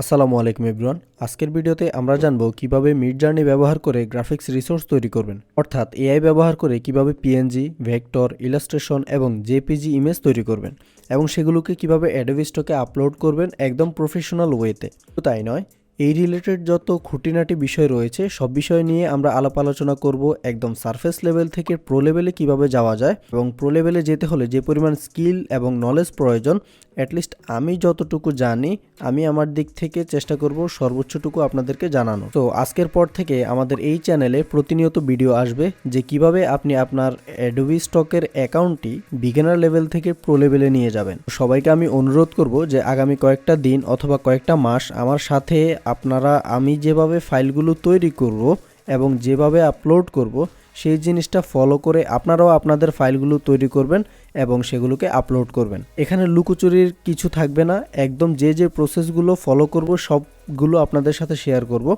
আসসালামু আলাইকুম এভরিওয়ান। আজকের ভিডিওতে আমরা জানব কীভাবে মিড জার্নি ব্যবহার করে গ্রাফিক্স রিসোর্স তৈরি করবেন। অর্থাৎ এআই ব্যবহার করে কীভাবে পিএনজি ভেক্টর ইলাস্ট্রেশন এবং জেপিজি ইমেজ তৈরি করবেন এবং সেগুলোকে কীভাবে অ্যাডোবি স্টকে আপলোড করবেন একদম প্রফেশনাল ওয়েতে তো তাই নয়, এই রিলেটেড যত খুঁটিনাটি বিষয় রয়েছে, সব বিষয় নিয়ে আমরা আলাপ আলোচনা করব একদম সারফেস লেভেল থেকে প্রো লেভেলে কীভাবে যাওয়া যায় এবং প্রো লেভেলে যেতে হলে যে পরিমাণ স্কিল এবং নলেজ প্রয়োজন অ্যাটলিস্ট আমি যতটুকু জানি, আমি আমার দিক থেকে চেষ্টা করব সর্বোচ্চটুকু আপনাদেরকে জানানো। তো আজকের পর থেকে আমাদের এই চ্যানেলে প্রতিনিয়ত ভিডিও আসবে যে কীভাবে আপনি আপনার অ্যাডোবি স্টকের অ্যাকাউন্টটি বিগিনার লেভেল থেকে প্রো লেভেলে নিয়ে যাবেন। সবাইকে আমি অনুরোধ করব যে আগামী কয়েকটা দিন অথবা কয়েকটা মাস আমার সাথে আপনারা আমি যেভাবে ফাইলগুলো তৈরি করব এবং যেভাবে আপলোড করব সেই জিনিসটা ফলো করে আপনারাও আপনাদের ফাইলগুলো তৈরি করবেন এবং সেগুলোকে আপলোড করবেন। এখানে লুকোচুরির কিছু থাকবে না, একদম যে যে প্রসেসগুলো ফলো করব সবগুলো আপনাদের সাথে শেয়ার করব।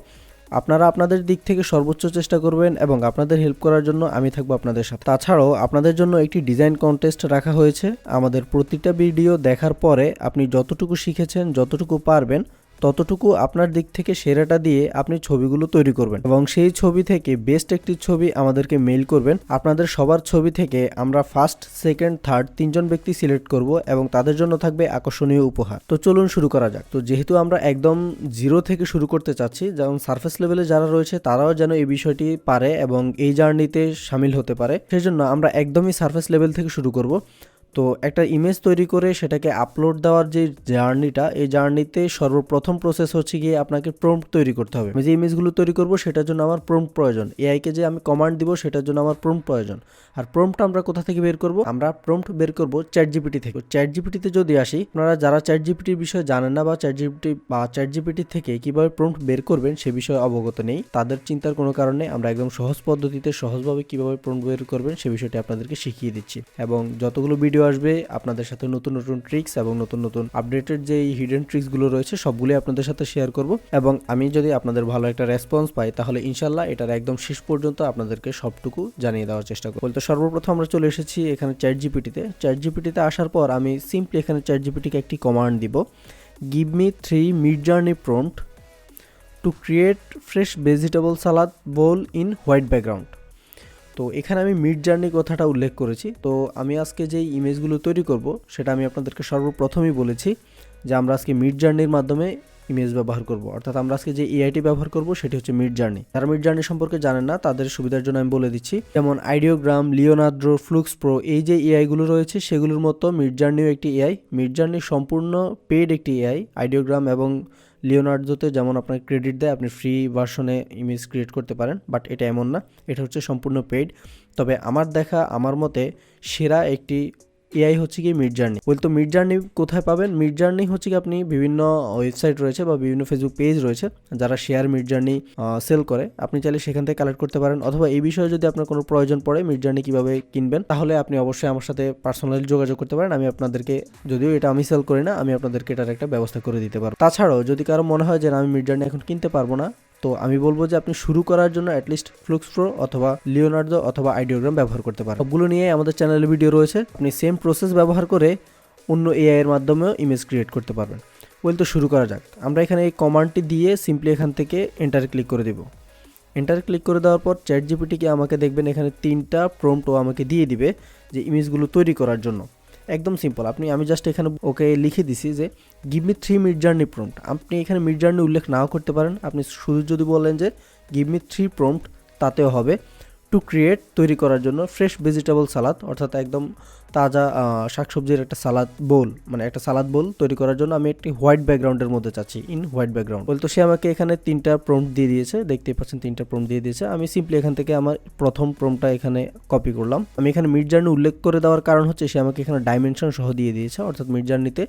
আপনারা আপনাদের দিক থেকে সর্বোচ্চ চেষ্টা করবেন এবং আপনাদের হেল্প করার জন্য আমি থাকব আপনাদের সাথে। তাছাড়াও আপনাদের জন্য একটি ডিজাইন কন্টেস্ট রাখা হয়েছে। আমাদের প্রতিটা ভিডিও দেখার পরে আপনি যতটুকু শিখেছেন, যতটুকু পারবেন ততটুকু আপনার দিক থেকে সেরাটা দিয়ে আপনি ছবিগুলো তৈরি করবেন এবং সেই ছবি থেকে বেস্ট একটি ছবি আমাদেরকে মেইল করবেন। আপনাদের সবার ছবি থেকে আমরা ফার্স্ট সেকেন্ড থার্ড তিনজন ব্যক্তি সিলেক্ট করব এবং তাদের জন্য থাকবে আকর্ষণীয় উপহার। তো চলুন শুরু করা যাক। তো যেহেতু আমরা একদম জিরো থেকে শুরু করতে চাচ্ছি, যেমন সার্ফেস লেভেলে যারা রয়েছে, তারাও যেন এই বিষয়টি পারে এবং এই জার্নিতে সামিল হতে পারে। সেজন্য আমরা একদমই সার্ফেস লেভেল থেকে শুরু করব। তো একটা ইমেজ তৈরি করে সেটাকে আপলোড দেওয়ার যে জার্নিটা এই জার্নিতে সর্বপ্রথম প্রসেস হচ্ছে গিয়ে আপনাকে প্রম্পট তৈরি করতে হবে। আমি যে ইমেজগুলো তৈরি করব সেটার জন্য আমার প্রম্পট প্রয়োজন। এআইকে যে আমি কমান্ড দিব সেটার জন্য আমার প্রম্পট প্রয়োজন। আর প্রম্পট আমরা কোথা থেকে বের করব? আমরা প্রম্পট বের করব চ্যাট জিপিটি থেকে চ্যাট জিপিটিতে যদি আসি, আপনারা যারা চ্যাট জিপিটির বিষয়ে জানেন না বা চ্যাট জিপিটি বা চ্যাট জিপিটি থেকে কীভাবে প্রম্পট বের করবেন সে বিষয়ে অবগত নেই। তাদের চিন্তার কোনো কারণে আমরা একদম সহজ পদ্ধতিতে সহজভাবে কীভাবে প্রম্পট বের করবেন সে বিষয়টি আপনাদেরকে শিখিয়ে দিচ্ছি। এবং যতগুলো ভিডিও আসবে, আপনাদের সাথে নতুন নতুন ট্রিক্স এবং নতুন নতুন আপডেটেড যে হিডেন ট্রিক্সগুলো রয়েছে, সবগুলোই আপনাদের সাথে শেয়ার করব। এবং আমি যদি আপনাদের ভালো একটা রেসপন্স পাই, তাহলে ইনশাল্লাহ এটার একদম শেষ পর্যন্ত আপনাদেরকে সবটুকু জানিয়ে দেওয়ার চেষ্টা করব। তো সর্বপ্রথম আমরা চলে এসেছি এখানে চ্যাট জিপিটিতে চ্যাট জিপিটিতে আসার পর আমি সিম্পলি এখানে চ্যাট জিপিটিকে একটি কমান্ড দিব। Give me three Midjourney prompt to create fresh vegetable salad bowl in white background তো এখানে আমি মিড জার্নি কথাটা উল্লেখ করেছি। তো আমি আজকে যেই ইমেজগুলো তৈরি করব, সেটা আমি আপনাদেরকে সর্বপ্রথমই বলেছি যে আমরা আজকে মিড জার্নির মাধ্যমে ইমেজ ব্যবহার করব। অর্থাৎ আমরা আজকে যে এআইটি ব্যবহার করব, সেটি হচ্ছে মিড জার্নি যারা মিড জার্নি সম্পর্কে জানেন না, তাদের সুবিধার জন্য আমি বলে দিচ্ছি, যেমন আইডিওগ্রাম লিওনার্ড্রো ফ্লুক্স প্রো এই যে এআইগুলো রয়েছে, সেগুলোর মতো মিড জার্নিও একটি এআই মিড জার্নি সম্পূর্ণ পেড একটি এআই আইডিওগ্রাম এবং লিওনার্ডোতে যেমন আপনাকে ক্রেডিট দেয়, আপনি ফ্রি ভার্সনে ইমেজ ক্রিয়েট করতে পারেন বাট এটা এমন না। এটা হচ্ছে সম্পূর্ণ পেইড তবে আমার দেখা, আমার মতে সেরা একটি এআই হচ্ছে কি মিড জার্নি। বলতো মিড জার্নি কোথায় পাবেন? মিড জার্নি হচ্ছে কি আপনি বিভিন্ন ওয়েবসাইট রয়েছে বা বিভিন্ন ফেসবুক পেজ রয়েছে যারা শেয়ার মিড জার্নি সেল করে। আপনি চাইলে সেখান থেকে কালেক্ট করতে পারেন। অথবা এই বিষয়ে যদি আপনার কোনো প্রয়োজন পড়ে মিড জার্নি কীভাবে কিনবেন, তাহলে আপনি অবশ্যই আমার সাথে পার্সোনালি যোগাযোগ করতে পারেন। আমি আপনাদেরকে, যদিও এটা আমি সেল করি না, আমি আপনাদেরকে এটার একটা ব্যবস্থা করে দিতে পারব। তাছাড়াও যদি কারও মনে হয় যে আমি মিড জার্নি এখন কিনতে পারব না তো আমি বলব যে আপনি শুরু করার জন্য অ্যাটলিস্ট ফ্লুক্স প্রো অথবা লিওনার্দো অথবা আইডিওগ্রাম ব্যবহার করতে পারেন। সবগুলো নিয়ে আমাদের চ্যানেলে ভিডিও রয়েছে। আপনি সেম প্রসেস ব্যবহার করে অন্য এআই এর মাধ্যমেও ইমেজ ক্রিয়েট করতে পারবেন। ওয়েল তো শুরু করা যাক। আমরা এখানে এই কমান্ডটি দিয়ে সিম্পলি এখান থেকে এন্টার ক্লিক করে দেব। এন্টার ক্লিক করে দেওয়ার পর চ্যাট জিপিটিকে আমাকে দেখবেন এখানে তিনটা প্রম্পটও আমাকে দিয়ে দিবে যে ইমেজগুলো তৈরি করার জন্য। একদম সিম্পল আপনি, আমি জাস্ট এখানে ওকে লিখে দিছি যে give me three Midjourney prompt আপনি এখানে মিড জার্নি উল্লেখ নাও করতে পারেন। আপনি শুধু যদি বলেন যে গিভ মি থ্রি প্রম্পট তাতেও হবে। টু ক্রিয়েট তৈরি করার জন্য ফ্রেশ ভেজিটেবল সালাদ অর্থাৎ একদম তাজা শাকসবজির একটা সালাদ বোল মানে একটা সালাদ বোল তৈরি করার জন্য আমি একটি হোয়াইট ব্যাকগ্রাউন্ডের মধ্যে চাচ্ছি ইন হোয়াইট ব্যাকগ্রাউন্ড বলতো সে আমাকে এখানে তিনটা প্রম্পট দিয়ে দিয়েছে, দেখতেই পাচ্ছেন তিনটা প্রম্পট দিয়ে দিয়েছে। আমি সিম্পলি এখান থেকে আমার প্রথম প্রম্পটটা এখানে কপি করলাম। আমি এখানে মিড জার্নি উল্লেখ করে দেওয়ার কারণ হচ্ছে সে আমাকে এখানে ডাইমেনশন সহ দিয়ে দিয়েছে, অর্থাৎ মিড জার্নিতে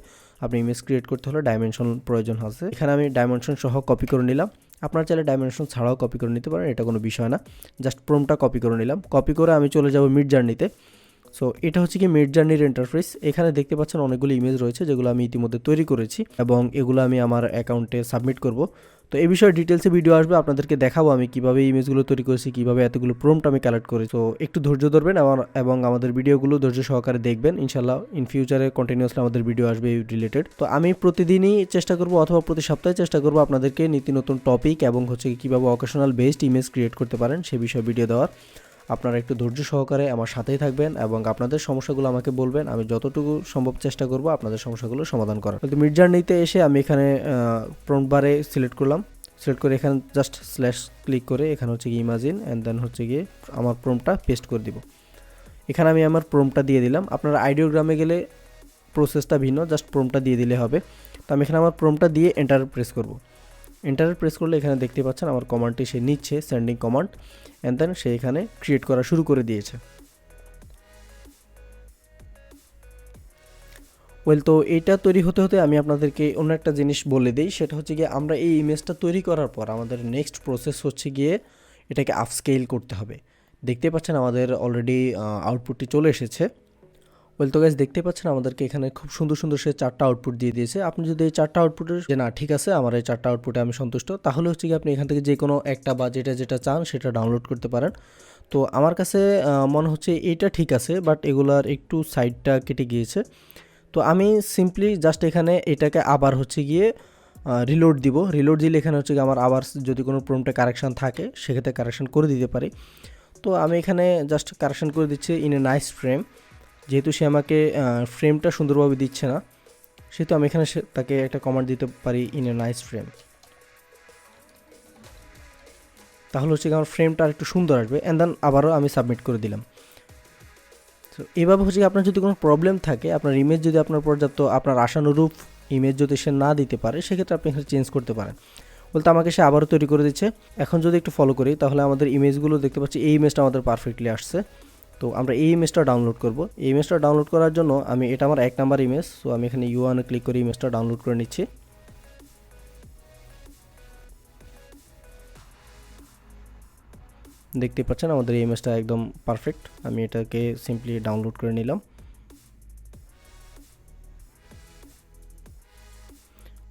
আপনি ইমেজ ক্রিয়েট করতে হলে ডাইমেনশন প্রয়োজন আছে। এখানে আমি ডাইমেনশন সহ কপি করে নিলাম। আপনার চাইলে ডাইমেনশন ছাড়াও কপি করে নিতে পারেন, এটা কোনো বিষয় না। জাস্ট প্রোমটা কপি করে নিলাম। কপি করে আমি চলে যাব মিড জার্নিতে সো এটা হচ্ছে কি মিড জার্নির ইন্টারফেস এখানে দেখতে পাচ্ছেন অনেকগুলো ইমেজ রয়েছে যেগুলো আমি ইতিমধ্যে তৈরি করেছি এবং এগুলো আমি আমার অ্যাকাউন্টে সাবমিট করব। তো এই বিষয়ে ডিটেলসে ভিডিও আসবে, আপনাদেরকে দেখাবো আমি কীভাবে ইমেজগুলো তৈরি করেছি, কীভাবে এতগুলো প্রম্পট আমি কালেক্ট করি। তো একটু ধৈর্য ধরবেন এবং আমাদের ভিডিওগুলো ধৈর্য সহকারে দেখবেন। ইনশাল্লাহ ইন ফিউচারে কন্টিনিউসলি আমাদের ভিডিও আসবে এই রিলেটেড তো আমি প্রতিদিনই চেষ্টা করব অথবা প্রতি সপ্তাহে চেষ্টা করব আপনাদেরকে নীতি নতুন টপিক এবং হচ্ছে কীভাবে অকেশনাল বেসড ইমেজ ক্রিয়েট করতে পারেন, সে বিষয়ে ভিডিও দেওয়ার। আপনারা একটু ধৈর্য সহকারে আমার সাথেই থাকবেন এবং আপনাদের সমস্যাগুলো আমাকে বলবেন। আমি যতটুকু সম্ভব চেষ্টা করব আপনাদের সমস্যাগুলো সমাধান করার। কিন্তু মিড জার্নিতে এসে আমি এখানে প্রম্পট বারে সিলেক্ট করলাম। সিলেক্ট করে এখানে জাস্ট স্ল্যাশ ক্লিক করে এখানে হচ্ছে গিয়ে ইমাজিন অ্যান্ড দেন হচ্ছে গিয়ে আমার প্রোমটা পেস্ট করে দিব। এখানে আমি আমার প্রোমটা দিয়ে দিলাম। আপনারা আইডিওগ্রামে গেলে প্রসেসটা ভিন্ন জাস্ট প্রোমটা দিয়ে দিলে হবে। তো আমি এখানে আমার প্রোমটা দিয়ে এন্টার প্রেস করব। এন্টার প্রেস করলে এখানে দেখতে পাচ্ছেন আমার কমান্ডটি সে নিচ্ছে সেন্ডিং কমান্ড অ্যান্ড দেন সে এখানে ক্রিয়েট করা শুরু করে দিয়েছে। ওয়েল তো এইটা তৈরি হতে হতে আমি আপনাদেরকে অন্য একটা জিনিস বলে দিই, সেটা হচ্ছে গিয়ে আমরা এই ইমেজটা তৈরি করার পর আমাদের নেক্সট প্রসেস হচ্ছে গিয়ে এটাকে আপস্কেল করতে হবে। দেখতে পাচ্ছেন আমাদের অলরেডি আউটপুটটি চলে এসেছে। ওয়েল তো গাইজ দেখতে পাচ্ছেন আমাদেরকে এখানে খুব সুন্দর সুন্দর সে চারটা আউটপুট দিয়ে দিয়েছে। আপনি যদি এই চারটা আউটপুটের যে, না, ঠিক আছে, আমার এই চারটা আউটপুটে আমি সন্তুষ্ট তাহলে হচ্ছে কি আপনি এখান থেকে যে কোনো একটা বা যেটা যেটা চান সেটা ডাউনলোড করতে পারেন। তো আমার কাছে মনে হচ্ছে এটা ঠিক আছে বাট এগুলার একটু সাইডটা কেটে গিয়েছে। তো আমি সিম্পলি জাস্ট এখানে এটাকে আবার হচ্ছে গিয়ে রিলোড দিব। রিলোড দিলে এখানে হচ্ছে আমার আবার যদি কোনো প্রোমটা কারেকশান থাকে, সেক্ষেত্রে কারেকশান করে দিতে পারি। তো আমি এখানে জাস্ট কারেকশান করে দিচ্ছি ইন এ নাইস ফ্রেম যেহেতু সে আমাকে ফ্রেমটা সুন্দরভাবে দিচ্ছে না, সেহেতু আমি এখানে তাকে একটা কমান্ড দিতে পারি ইন এ নাইস ফ্রেম তাহলে হচ্ছে আমার ফ্রেমটা আর একটু সুন্দর আসবে অ্যান্ড দেন আবারও আমি সাবমিট করে দিলাম। তো এভাবে হচ্ছে আপনার যদি কোনো প্রবলেম থাকে, আপনার ইমেজ যদি আপনার পর্যাপ্ত, আপনার আশানুরূপ ইমেজ যদি সে না দিতে পারে, সেক্ষেত্রে আপনি এখানে চেঞ্জ করতে পারেন। বলতে আমাকে সে আবারও তৈরি করে দিচ্ছে। এখন যদি একটু ফলো করি, তাহলে আমাদের ইমেজগুলো দেখতে পাচ্ছি, এই ইমেজটা আমাদের পারফেক্টলি আসছে। তো আমরা এই ইমেজটা ডাউনলোড করব। এই ইমেজটা ডাউনলোড করার জন্য আমি, এটা আমার এক নাম্বার ইমেজ সো আমি এখানে ইউ ওয়ানে ক্লিক করে ইমেজটা ডাউনলোড করে নিচ্ছি। দেখতে পাচ্ছেন আমাদের এই ইমেজটা একদম পারফেক্ট আমি এটাকে সিম্পলি ডাউনলোড করে নিলাম।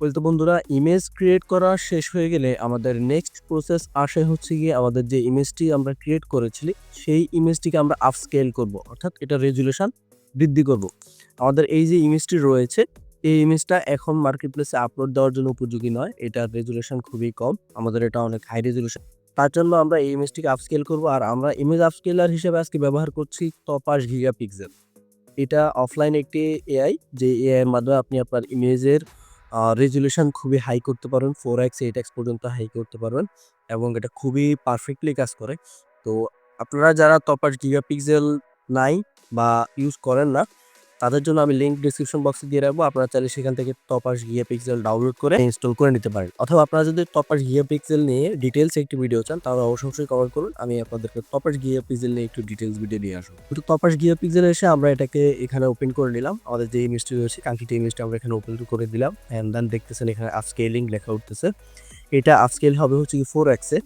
বলতো, বন্ধুরা ইমেজ ক্রিয়েট করা শেষ হয়ে গেলে আমাদের নেক্সট প্রসেস আসে হচ্ছে গিয়ে আমাদের যে ইমেজটি আমরা ক্রিয়েট করেছিলি, সেই ইমেজটিকে আমরা আপস্কেল করব, অর্থাৎ এটা রেজুলেশন বৃদ্ধি করব। আমাদের এই যে ইমেজটি রয়েছে, এই ইমেজটা এখন মার্কেট প্লেসে আপলোড দেওয়ার জন্য উপযোগী নয়, এটার রেজুলেশন খুবই কম, আমাদের এটা অনেক হাই রেজুলেশন তার জন্য আমরা এই ইমেজটিকে আপস্কেল করব, আর আমরা ইমেজ আপস্কেলার হিসেবে আজকে ব্যবহার করছি টপাস গিগা পিক্সেল এটা অফলাইন একটি এআই যে এআই এর মাধ্যমে আপনি আপনার ইমেজের রেজুলেশন খুবই হাই করতে পারবেন ফোর এক্স এইট এক্স পর্যন্ত হাই করতে পারবেন এবং এটা খুবই পারফেক্টলি কাজ করে। তো আপনারা যারা তপার গিগা পিক্সেল নাই বা ইউজ করেন না তাদের জন্য আমি লিঙ্ক ডিসক্রিপশন বক্সে দিয়ে রাখব। আপনারা চাইলে সেখান থেকে টপাস গিয়া পিক্সেল ডাউনলোড করে ইনস্টল করে নিতে পারেন। অথবা আপনারা যদি টপাস গিয়া পিক্সেল নিয়ে ডিটেলস একটি ভিডিও চান, তাহলে অবশ্যই কমেন্ট করুন। আমি আপনাদেরকে টপাস গিয়া পিক্সেল নিয়ে একটু ডিটেলস ভিডিও নিয়ে আসব। কিন্তু টপাস গিয়া পিক্সেল এসে আমরা এটাকে এখানে ওপেন করে নিলাম। আমাদের যে ইমেজটি রয়েছে, কাঙ্ক্ষিত ইমেজটা আমরা এখানে ওপেন করে দিলাম। অ্যান্ড দেন দেখতেছেন এখানে আপস্কেলিং লেখা উঠতেছে। এটা আপস্কেল হবে হচ্ছে কি ফোর এক্সে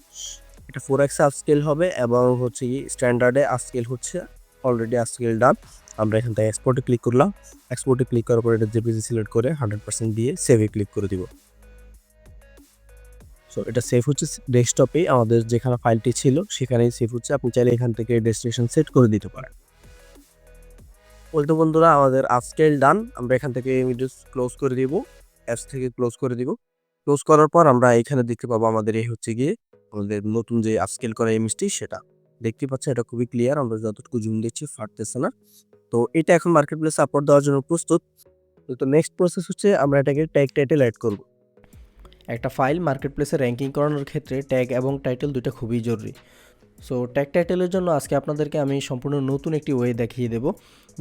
এটা ফোর এক্সে আপস্কেল হবে এবং হচ্ছে কি স্ট্যান্ডার্ডে আপস্কেল হচ্ছে অলরেডি আপস্কেল ডান আমরা এখান থেকে এক্সপোর্টে ক্লিক করলাম। এক্সপোর্টে ক্লিক করার পর এটা জেপিজি সিলেক্ট করে হান্ড্রেড পার্সেন্ট দিয়ে সেভে ক্লিক করে দিব। সো এটা সেভ হচ্ছে ডেস্কটপে আমাদের যেখানে ফাইলটি ছিল সেখানেই সেভ হচ্ছে। আপনি চাইলে এখান থেকে ডেস্টিনেশন সেট করে দিতে পারেন। বলতে বন্ধুরা, আমাদের আপস্কেল ডান আমরা এখান থেকে ভিডিও ক্লোজ করে দিব অ্যাপস থেকে ক্লোজ করে দিব। ক্লোজ করার পর আমরা এখানে দেখতে পাবো আমাদের এই হচ্ছে গিয়ে আমাদের নতুন যে আপস্কেল করা ইমেজটি সেটা। দেখতে পাচ্ছেন, এটা খুবই ক্লিয়ার আমরা যতটুকু জুম দিচ্ছি, ফাটতেছে না। তো এটা এখন মার্কেট প্লেসে আপলোড দেওয়ার জন্য প্রস্তুত। তো নেক্সট প্রসেস হচ্ছে আমরা এটাকে ট্যাগ টাইটেল অ্যাড করব। একটা ফাইল মার্কেট প্লেসে র্যাঙ্কিং করানোর ক্ষেত্রে ট্যাগ এবং টাইটেল দুটো খুবই জরুরি। সো ট্যাগ টাইটেলের জন্য আজকে আপনাদেরকে আমি সম্পূর্ণ নতুন একটি ওয়ে দেখিয়ে দেবো,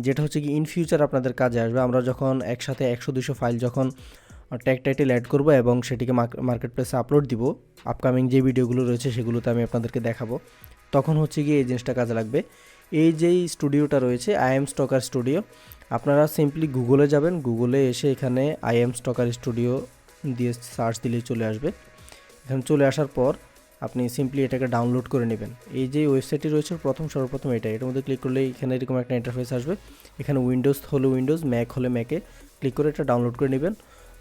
যেটা হচ্ছে কি ইন ফিউচার আপনাদের কাজে আসবে। আমরা যখন একসাথে একশো দুশো ফাইল যখন ট্যাগ টাইটেল অ্যাড করব এবং সেটিকে মার্কেট প্লেসে আপলোড দিব আপকামিং যে ভিডিওগুলো রয়েছে সেগুলোতে আমি আপনাদেরকে দেখাবো, তখন হচ্ছে গিয়ে এই জিনিসটা কাজে লাগবে। এই যেই স্টুডিওটা রয়েছে আই এম স্টকার স্টুডিও আপনারা সিম্পলি গুগলে যাবেন। গুগলে এসে এখানে আই এম স্টকার স্টুডিও দিয়ে সার্চ দিলেই চলে আসবে। এখানে চলে আসার পর আপনি সিম্পলি এটাকে ডাউনলোড করে নেবেন। এই যে ওয়েবসাইটটি রয়েছে, প্রথম সর্বপ্রথম এটা। এটার মধ্যে ক্লিক করলে এখানে এরকম একটা ইন্টারফেস আসবে। এখানে উইন্ডোজ হলে উইন্ডোজ ম্যাক হলে ম্যাকে ক্লিক করে এটা ডাউনলোড করে নেবেন।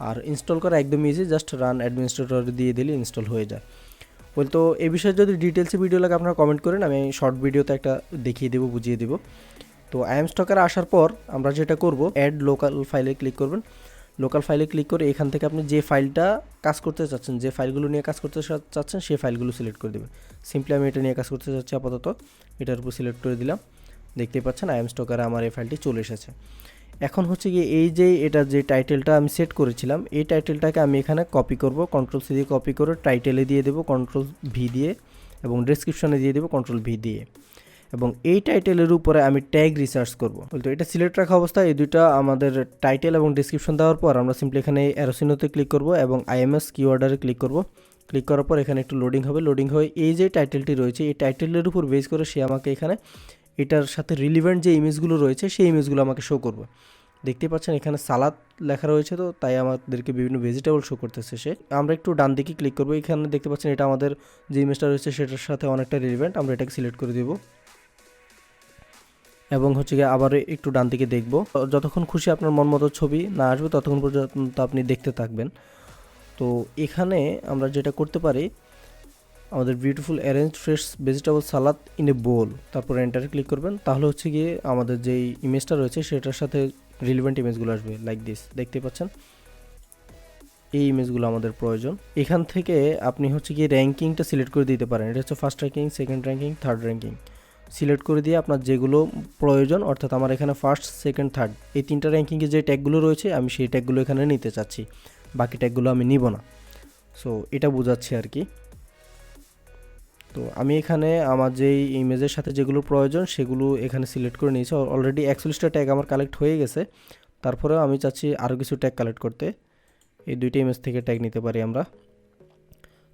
আর ইনস্টল করা একদম ইজি জাস্ট রান অ্যাডমিনিস্ট্রেটর দিয়ে দিলে ইনস্টল হয়ে যায়। বল তো এই বিষয়ে যদি ডিটেলসে ভিডিও লাগে আপনারা কমেন্ট করেন, আমি শর্ট ভিডিওতে একটা দেখিয়ে দেবো, বুঝিয়ে দেবো। তো আইএম স্টকারে আসার পর আমরা যেটা করব অ্যাড লোকাল ফাইলে ক্লিক করবেন। লোকাল ফাইলে ক্লিক করে এখান থেকে আপনি যে ফাইলটা কাজ করতে চাচ্ছেন, যে ফাইলগুলো নিয়ে কাজ করতে চাচ্ছেন সেই ফাইলগুলো সিলেক্ট করে দেবেন। সিম্পলি আমি এটা নিয়ে কাজ করতে চাচ্ছি আপাতত, এটার উপর সিলেক্ট করে দিলাম। দেখতেই পাচ্ছেন আইএম স্টকারে আমার এই ফাইলটি চলে এসেছে। এখন হচ্ছে গিয়ে এই যে এটা যে টাইটেলটা আমি সেট করেছিলাম, এই টাইটেলটাকে আমি এখানে কপি করব। কন্ট্রোল সি দিয়ে কপি করে টাইটেলে দিয়ে দেবো কন্ট্রোল ভি দিয়ে এবং ডেসক্রিপশনে দিয়ে দেবো কন্ট্রোল ভি দিয়ে। এবং এই টাইটেলের উপরে আমি ট্যাগ রিসার্চ করব। বলতো এটা সিলেক্ট রাখা অবস্থায় এই দুইটা আমাদের টাইটেল এবং ডিসক্রিপশন দেওয়ার পর আমরা সিম্পলি এখানে অ্যারোসিনোতে ক্লিক করব এবং আইএমএস কিওয়ার্ডারে ক্লিক করব। ক্লিক করার পর এখানে একটু লোডিং হবে। লোডিং হয়ে এই যে টাইটেলটি রয়েছে, এই টাইটেলের উপর বেস করে সে আমাকে এখানে এটার সাথে রিলিভেন্ট যে ইমেজগুলো রয়েছে, সেই ইমেজগুলো আমাকে শো করবে। দেখতে পাচ্ছেন, এখানে সালাদ লেখা রয়েছে তো, তাই আমাদেরকে বিভিন্ন ভেজিটেবল শো করতেছে সে। আমরা একটু ডান দিকে ক্লিক করব, এখানে দেখতে পাচ্ছেন এটা আমাদের যে ইমেজটা রয়েছে, সেটার সাথে অনেকটা রিলিভেন্ট আমরা এটাকে সিলেক্ট করে দেবো। এবং হচ্ছে গিয়ে আবার একটু ডান দিকে দেখব। যতক্ষণ খুশি আপনার মন মতো ছবি না আসবে, ততক্ষণ পর্যন্ত আপনি দেখতে থাকবেন। তো এখানে আমরা যেটা করতে পারি, আমাদের beautiful arrange fresh vegetable salad in a bowl তারপর এন্টারে ক্লিক করবেন। তাহলে হচ্ছে গিয়ে আমাদের যেই ইমেজটা রয়েছে, সেটার সাথে রিলেভেন্ট ইমেজগুলো আসবে লাইক দিস দেখতে পাচ্ছেন? এই ইমেজগুলো আমাদের প্রয়োজন। এখান থেকে আপনি হচ্ছে গিয়ে র্যাঙ্কিংটা সিলেক্ট করে দিতে পারেন। এটা হচ্ছে first ranking second ranking third ranking select করে দিয়ে আপনার যেগুলো প্রয়োজন, অর্থাৎ আমার এখানে ফার্স্ট সেকেন্ড থার্ড এই তিনটা র্যাঙ্কিংয়ে যে ট্যাগগুলো রয়েছে, আমি সেই ট্যাগগুলো এখানে নিতে চাচ্ছি। বাকি ট্যাগগুলো আমি নিব না। সো এটা বোঝাচ্ছি আর কি। তো আমি এখানে আমার যেই ইমেজের সাথে যেগুলো প্রয়োজন সেগুলো এখানে সিলেক্ট করে নিয়েছি। অলরেডি একচল্লিশটা ট্যাগ আমার কালেক্ট হয়ে গেছে। তারপরেও আমি চাচ্ছি আরও কিছু ট্যাগ কালেক্ট করতে। এই দুইটা ইমেজ থেকে ট্যাগ নিতে পারি আমরা।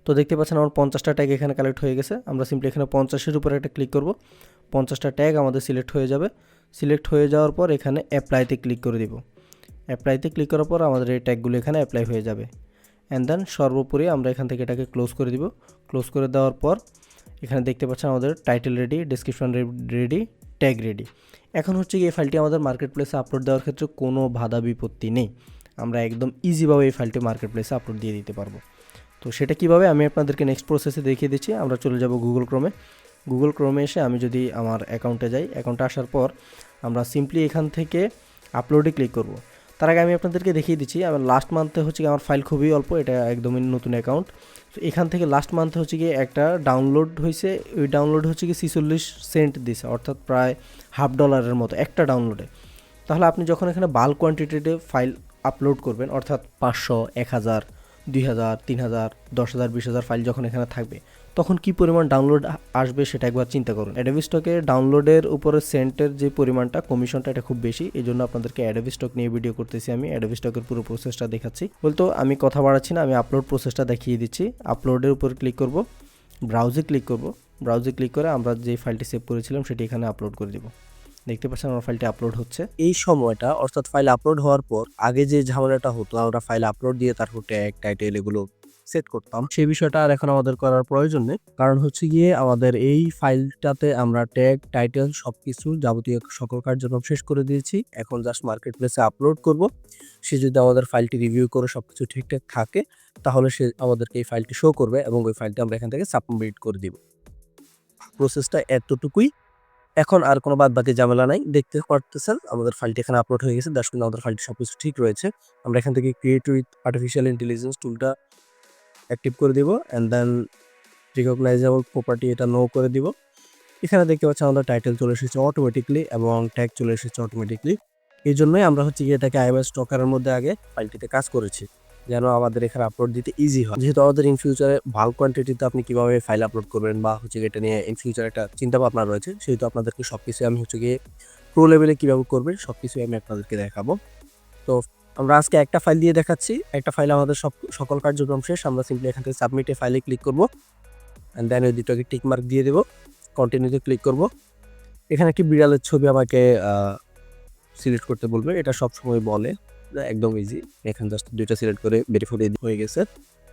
তো দেখতে পাচ্ছেন আমার পঞ্চাশটা ট্যাগ এখানে কালেক্ট হয়ে গেছে। আমরা সিম্পলি এখানে পঞ্চাশের উপরে একটা ক্লিক করব। পঞ্চাশটা ট্যাগ আমাদের সিলেক্ট হয়ে যাবে। সিলেক্ট হয়ে যাওয়ার পর এখানে অ্যাপ্লাইতে ক্লিক করে দিব। অ্যাপ্লাইতে ক্লিক করার পর আমাদের এই ট্যাগগুলো এখানে অ্যাপ্লাই হয়ে যাবে। অ্যান্ড দেন সর্বোপরি আমরা এখান থেকে এটাকে ক্লোজ করে দিব। ক্লোজ করে দেওয়ার পর এখানে দেখতে পাচ্ছেন আমাদের title ready description ready tag ready এখন হচ্ছে এই ফাইলটি আমাদের মার্কেট প্লেসে আপলোড দেওয়ার ক্ষেত্রে কোনো বাধা বিপত্তি নেই। আমরা একদম ইজিভাবে এই ফাইলটি মার্কেট প্লেসে আপলোড দিয়ে দিতে পারব। তো সেটা কীভাবে আমি আপনাদেরকে নেক্সট প্রসেসে দেখিয়ে দিচ্ছি, আমরা চলে যাব গুগল ক্রোমে গুগল ক্রোমে এসে আমি যদি আমার অ্যাকাউন্টে যাই অ্যাকাউন্টে আসার পর আমরা সিম্পলি এখান থেকে আপলোডে ক্লিক করব। তার আগে আমি আপনাদেরকে দেখিয়ে দিচ্ছি, আমার লাস্ট মান্থে হচ্ছে আমার ফাইল খুবই অল্প, এটা একদমই নতুন অ্যাকাউন্ট এখান থেকে লাস্ট মান্থে হচ্ছে গিয়ে একটা ডাউনলোড হয়েছে ওই ডাউনলোড হচ্ছে গিয়ে ছিচল্লিশ সেন্ট দিছে, অর্থাৎ প্রায় হাফ ডলারের মতো, একটা ডাউনলোডে তাহলে আপনি যখন এখানে বাল্ক কোয়ান্টিটিতে ফাইল আপলোড করবেন, অর্থাৎ পাঁচশো, এক হাজার দুই হাজার, তিন হাজার, দশ হাজার, বিশ হাজার ফাইল যখন এখানে থাকবে, তখন কি পরিমাণ ডাউনলোড আসবে সেটা একবার চিন্তা করুন। অ্যাডাবি স্টকে ডাউনলোডের উপরে সেন্টের যে পরিমাণটা কমিশনটা এটা খুব বেশি, এই জন্য আপনাদেরকে অ্যাডাবি স্টক নিয়ে ভিডিও করতেছি আমি। অ্যাডাবি স্টকের পুরো প্রসেসটা দেখাচ্ছি। বলতো, আমি কথা বাড়াচ্ছি না, আমি আপলোড প্রসেসটা দেখিয়ে দিচ্ছি। আপলোডের উপর ক্লিক করব ব্রাউজে ক্লিক করব। ব্রাউজে ক্লিক করে আমরা যে ফাইলটি সেভ করেছিলাম, সেটি এখানে আপলোড করে দিব। দেখতে পাচ্ছেন আমার ফাইলটি আপলোড হচ্ছে। এই সময়টা, অর্থাৎ ফাইল আপলোড হওয়ার পর, আগে যে ঝামেলাটা হতো, আমরা ফাইল আপলোড দিয়ে তারপর ট্যাগ টাইটেল এগুলো সেট করতাম। সেই বিষয়টা আর এখন আমাদের করার প্রয়োজন নেই। কারণ হচ্ছে গিয়ে আমাদের এই ফাইলটাতে আমরা ট্যাগ টাইটেল সব কিছু যাবতীয় সকল কার্যক্রম শেষ করে দিয়েছি। এখন জাস্ট মার্কেট প্লেসে আপলোড করব। সে যদি আমাদের ফাইলটি রিভিউ করে সব কিছু ঠিকঠাক থাকে, তাহলে সে আমাদেরকে এই ফাইলটি শো করবে এবং ওই ফাইলটি আমরা এখান থেকে সাবমিট করে দিব। প্রসেসটা এতটুকুই। এখন আর কোনো বাদ বাকি ঝামেলা নাই। দেখতে পারতেছেন, আমাদের ফাইলটি এখানে আপলোড হয়ে গেছে। দার্শন আমাদের ফাইলটি সব কিছু ঠিক রয়েছে। আমরা এখান থেকে ক্রিয়েট উইথ আর্টিফিশিয়াল ইন্টেলিজেন্স টুলটা অ্যাক্টিভ করে দিব অ্যান্ড দেন রিকগনাইজেবল প্রপার্টি এটা নো করে দিব। এখানে দেখতে পাচ্ছি আমাদের টাইটেল চলে এসেছে অটোমেটিকলি এবং ট্যাগ চলে এসেছে অটোমেটিকলি এই জন্যই আমরা হচ্ছে এটাকে আইএমএস স্টকারের মধ্যে আগে ফাইলটিতে কাজ করেছি। যেন আমাদের এখানে আপলোড দিতে ইজি হয়। যেহেতু আমাদের ইন ফিউচারে ভালো কোয়ান্টিটিতে আপনি কীভাবে ফাইল আপলোড করবেন বা হচ্ছে এটা নিয়ে ইন ফিউচার একটা চিন্তা ভাবনা রয়েছে, সেহেতু আপনাদেরকে সব কিছু আমি হচ্ছে গিয়ে প্রো লেভেলে কীভাবে করবেন সব কিছুই আমি আপনাদেরকে দেখাবো। তো আমরা আজকে একটা ফাইল দিয়ে দেখাচ্ছি। একটা ফাইল আমাদের সব, সকল কার্যক্রম শেষ। আমরা সিম্পলি এখান থেকে সাবমিটে ফাইলে ক্লিক করব। অ্যান্ড দেন ওই দুটোকে টিক মার্ক দিয়ে দেবো। কন্টিনিউতে ক্লিক করব। এখানে একটি বিড়ালের ছবি আমাকে সিলেক্ট করতে বলবে। এটা সবসময় বলে। একদম ইজি এখানে জাস্ট দুইটা সিলেক্ট করে ভেরিফাই হয়ে গেছে।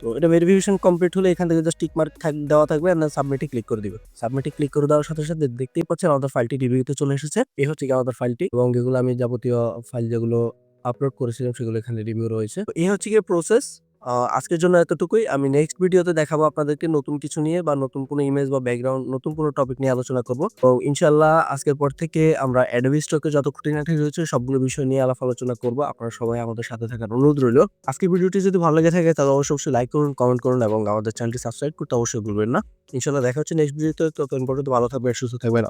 তো এটা ভেরিফিকেশন কমপ্লিট হলে এখান থেকে জাস্ট মার্ক দেওয়া থাকবে আপনার সাবমিটে ক্লিক করে দিবে। সাবমিটে ক্লিক করে দেওয়ার সাথে সাথে দেখতেই পাচ্ছেন আমাদের ফাইলটি রিভিউতে চলে এসেছে। এই হচ্ছে আমাদের ফাইলটি এবং এগুলো আমি যাবতীয় ফাইল যেগুলো আপলোড করেছিলাম সেগুলো এখানে রিভিউ রয়েছে। এই হচ্ছে গিয়ে প্রসেস আজকের জন্য এতটুকুই। আমি নেক্সট ভিডিওতে দেখাবো আপনাদেরকে নতুন কিছু নিয়ে বা নতুন কোনো ইমেজ বা ব্যাকগ্রাউন্ড নতুন কোনো টপিক নিয়ে আলোচনা করব। তো ইনশাল্লাহ আজকের পর থেকে আমরা অ্যাডোবি স্টকে যত খুঁটিনাটি রয়েছে সবগুলো বিষয় নিয়ে আলাপ আলোচনা করব। আপনারা সবাই আমাদের সাথে থাকার অনুরোধ রইল। আজকের ভিডিওটি যদি ভালো লেগে থাকে তাহলে অবশ্যই অবশ্যই লাইক করুন কমেন্ট করুন এবং আমাদের চ্যানেলটি সাবস্ক্রাইব করতে অবশ্যই ভুলবেন না। ইনশাল্লাহ দেখা হচ্ছে নেক্সট ভিডিওতে ততক্ষণ পর্যন্ত ভালো থাকবেন, সুস্থ থাকবেন।